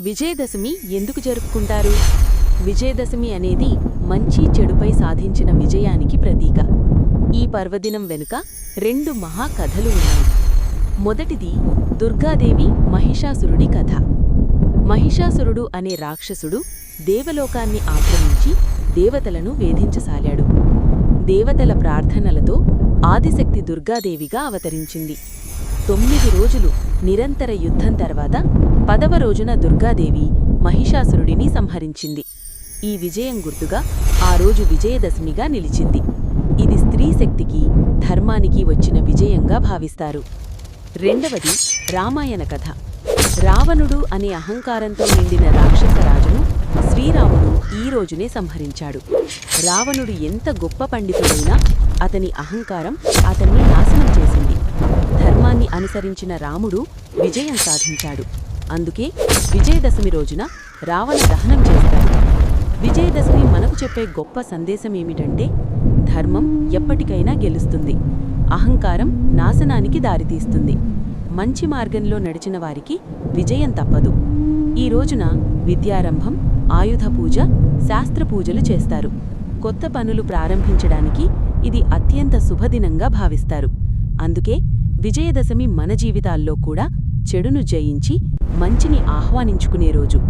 విజయదశమి ఎందుకు జరుపుకుంటారు? విజయదశమి అనేది మంచి చెడుపై సాధించిన విజయానికి ప్రతీక. ఈ పర్వదినం వెనుక రెండు మహాకథలు ఉన్నాయి. మొదటిది దుర్గాదేవి మహిషాసురుడి కథ. మహిషాసురుడు అనే రాక్షసుడు దేవలోకాన్ని ఆక్రమించి దేవతలను వేధించసాగాడు దేవతల ప్రార్థనలతో ఆదిశక్తి దుర్గాదేవిగా అవతరించింది. తొమ్మిది రోజులు నిరంతర యుద్ధం తర్వాత పదవ రోజున దుర్గాదేవి మహిషాసురుడిని సంహరించింది. ఈ విజయం గుర్తుగా ఆ రోజు విజయదశమిగా నిలిచింది. ఇది స్త్రీ శక్తికి ధర్మానికి వచ్చిన విజయంగా భావిస్తారు. రెండవది రామాయణ కథ. రావణుడు అనే అహంకారంతో నిండిన రాక్షస రాజును శ్రీరాముడు ఈ రోజునే సంహరించాడు. రావణుడు ఎంత గొప్ప పండితుడైనా అతని అహంకారం అతన్ని నాశనం చేసింది. ధర్మాన్ని అనుసరించిన రాముడు విజయం సాధించాడు. అందుకే విజయదశమి రోజున రావణ దహనం చేస్తారు. విజయదశమి మనకు చెప్పే గొప్ప సందేశం ఏమిటంటే ధర్మం ఎప్పటికైనా గెలుస్తుంది. అహంకారం నాశనానికి దారితీస్తుంది. మంచి మార్గంలో నడిచిన వారికి విజయం తప్పదు. ఈ రోజున విద్యారంభం ఆయుధ పూజ శాస్త్ర పూజలు చేస్తారు. కొత్త పనులు ప్రారంభించడానికి ఇది అత్యంత శుభదినంగా భావిస్తారు. అందుకే విజయదశమి మన జీవితాల్లో కూడా చెడును జయించి మంచిని ఆహ్వానించుకునే రోజు.